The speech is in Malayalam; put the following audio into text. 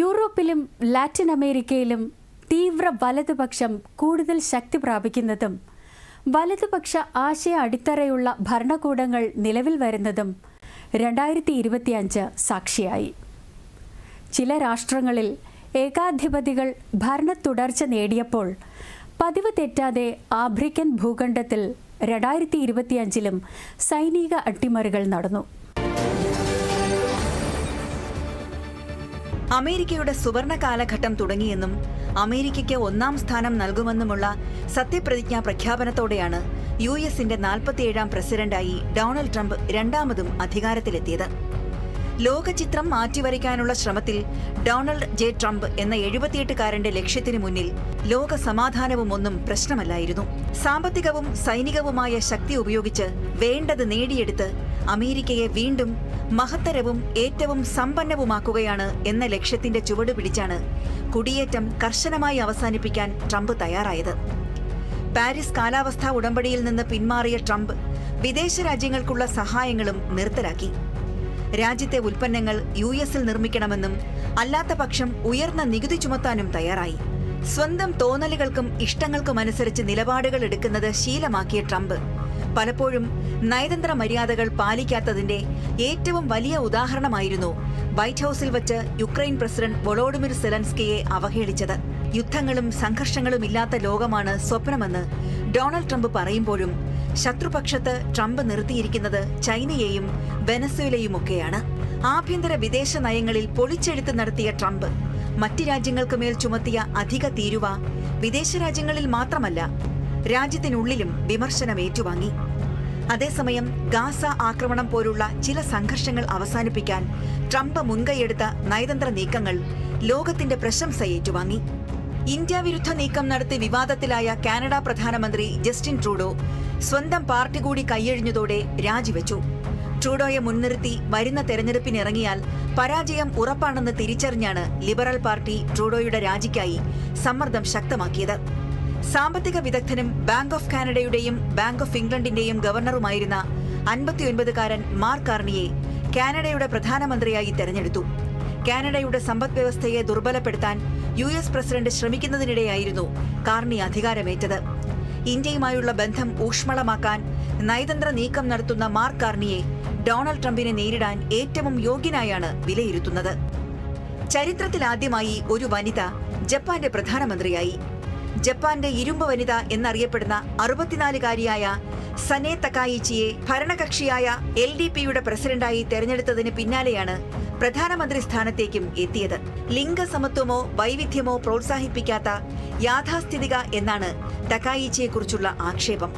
യൂറോപ്പിലും ലാറ്റിൻ അമേരിക്കയിലും തീവ്ര വലതുപക്ഷം കൂടുതൽ ശക്തി പ്രാപിക്കുന്നതും വലതുപക്ഷ ആശയ അടിത്തറയുള്ള ഭരണകൂടങ്ങൾ നിലവിൽ വരുന്നതും രണ്ടായിരത്തി ഇരുപത്തിയഞ്ച് സാക്ഷിയായി. ചില രാഷ്ട്രങ്ങളിൽ ഏകാധിപതികൾ ഭരണ തുടർച്ച നേടിയപ്പോൾ പതിവ് തെറ്റാതെ ആഫ്രിക്കൻ ഭൂഖണ്ഡത്തിൽ രണ്ടായിരത്തി ഇരുപത്തിയഞ്ചിലും സൈനിക അട്ടിമറികൾ നടന്നു. അമേരിക്കയുടെ സുവർണ കാലഘട്ടം തുടങ്ങിയെന്നും അമേരിക്കയ്ക്ക് ഒന്നാം സ്ഥാനം നൽകുമെന്നുമുള്ള സത്യപ്രതിജ്ഞാ പ്രഖ്യാപനത്തോടെയാണ് യു എസിന്റെ നാൽപ്പത്തിയേഴാം പ്രസിഡന്റായി ഡൊണാൾഡ് ട്രംപ് രണ്ടാമതും അധികാരത്തിലെത്തിയത്. ലോകചിത്രം മാറ്റിവരയ്ക്കാനുള്ള ശ്രമത്തിൽ ഡൊണാൾഡ് ജെ ട്രംപ് എന്ന എഴുപത്തിയെട്ടുകാരന്റെ ലക്ഷ്യത്തിനു മുന്നിൽ ലോക സമാധാനവും ഒന്നും പ്രശ്നമല്ലായിരുന്നു. സാമ്പത്തികവും സൈനികവുമായ ശക്തി ഉപയോഗിച്ച് വേണ്ടത് നേടിയെടുത്ത് അമേരിക്കയെ വീണ്ടും മഹത്തരവും ഏറ്റവും സമ്പന്നവുമാക്കുകയാണ് എന്ന ലക്ഷ്യത്തിന്റെ ചുവട് പിടിച്ചാണ് കുടിയേറ്റം കർശനമായി അവസാനിപ്പിക്കാൻ ട്രംപ് തയ്യാറായത്. പാരീസ് കാലാവസ്ഥാ ഉടമ്പടിയിൽ നിന്ന് പിന്മാറിയ ട്രംപ് വിദേശ രാജ്യങ്ങൾക്കുള്ള സഹായങ്ങളും നിർത്തലാക്കി. രാജ്യത്തെ ഉൽപ്പന്നങ്ങൾ യു എസിൽ നിർമ്മിക്കണമെന്നും അല്ലാത്ത പക്ഷം ഉയർന്ന നികുതി ചുമത്താനും തയ്യാറായി. സ്വന്തം തോന്നലുകൾക്കും ഇഷ്ടങ്ങൾക്കും അനുസരിച്ച് നിലപാടുകൾ എടുക്കുന്നത് ശീലമാക്കിയ ട്രംപ്. പലപ്പോഴും നയതന്ത്ര മര്യാദകൾ പാലിക്കാത്തതിന്റെ ഏറ്റവും വലിയ ഉദാഹരണമായിരുന്നു വൈറ്റ് ഹൌസിൽ വച്ച് യുക്രൈൻ പ്രസിഡന്റ് വൊളോഡിമിർ സെലൻസ്കിയെ അവഹേളിച്ചത്. യുദ്ധങ്ങളും സംഘർഷങ്ങളും ഇല്ലാത്ത ലോകമാണ് സ്വപ്നമെന്ന് ഡൊണാൾഡ് ട്രംപ് പറയുമ്പോഴും ശത്രുപക്ഷത്ത് ട്രംപ് നിർത്തിയിരിക്കുന്നത് ചൈനയെയും വെനസ്വേലയുമൊക്കെയാണ്. ആഭ്യന്തര വിദേശ നയങ്ങളിൽ പൊളിച്ചെഴുത്ത് നടത്തിയ ട്രംപ് മറ്റ് രാജ്യങ്ങൾക്ക് മേൽ ചുമത്തിയ അധിക തീരുവ വിദേശ രാജ്യങ്ങളിൽ മാത്രമല്ല രാജ്യത്തിനുള്ളിലും വിമർശനം ഏറ്റുവാങ്ങി അതേസമയം ഗാസ ആക്രമണം പോലുള്ള ചില സംഘർഷങ്ങൾ അവസാനിപ്പിക്കാൻ ട്രംപ് മുൻകൈയെടുത്ത നയതന്ത്ര നീക്കങ്ങൾ ലോകത്തിന്റെ പ്രശംസ ഏറ്റുവാങ്ങി ഇന്ത്യ വിരുദ്ധ നീക്കം നടത്തി വിവാദത്തിലായ കാനഡ പ്രധാനമന്ത്രി ജസ്റ്റിൻ ട്രൂഡോ സ്വന്തം പാർട്ടി കൂടി കൈയഴിഞ്ഞതോടെ രാജിവെച്ചു. ട്രൂഡോയെ മുൻനിർത്തി വരുന്ന തെരഞ്ഞെടുപ്പിനിറങ്ങിയാൽ പരാജയം ഉറപ്പാണെന്ന് തിരിച്ചറിഞ്ഞാണ് ലിബറൽ പാർട്ടി ട്രൂഡോയുടെ രാജിക്കായി സമ്മർദ്ദം ശക്തമാക്കിയത്. സാമ്പത്തിക വിദഗ്ധനും ബാങ്ക് ഓഫ് കാനഡയുടെയും ബാങ്ക് ഓഫ് ഇംഗ്ലണ്ടിന്റെയും ഗവർണറുമായിരുന്ന അൻപത്തിയൊൻപതുകാരൻ മാർക്ക് കാർണിയെ കാനഡയുടെ പ്രധാനമന്ത്രിയായി തെരഞ്ഞെടുത്തു. കാനഡയുടെ സമ്പദ് വ്യവസ്ഥയെ ദുർബലപ്പെടുത്താൻ യു എസ് പ്രസിഡന്റ് ശ്രമിക്കുന്നതിനിടെയായിരുന്നു കാർണി അധികാരമേറ്റത്. ഇന്ത്യയുമായുള്ള ബന്ധം ഊഷ്മളമാക്കാൻ നയതന്ത്ര നീക്കം നടത്തുന്ന മാർക്ക് കാർണിയെ ഡൊണാൾഡ് ട്രംപിനെ നേരിടാൻ ഏറ്റവും യോഗ്യനായാണ് വിലയിരുത്തുന്നത്. ചരിത്രത്തിലാദ്യമായി ഒരു വനിത ജപ്പാന്റെ പ്രധാനമന്ത്രിയായി. ജപ്പാന്റെ ഇരുമ്പ് വനിത എന്നറിയപ്പെടുന്ന അറുപത്തിനാലുകാരിയായ സനെ തക്കായിച്ചിയെ ഭരണകക്ഷിയായ എൽ ഡി പിയുടെ പ്രസിഡന്റായി തെരഞ്ഞെടുത്തതിന് പിന്നാലെയാണ് പ്രധാനമന്ത്രി സ്ഥാനത്തേക്കും എത്തിയത്. ലിംഗസമത്വമോ വൈവിധ്യമോ പ്രോത്സാഹിപ്പിക്കാത്ത യാഥാസ്ഥിതിക എന്നാണ് ടക്കായിച്ചയെക്കുറിച്ചുള്ള ആക്ഷേപം.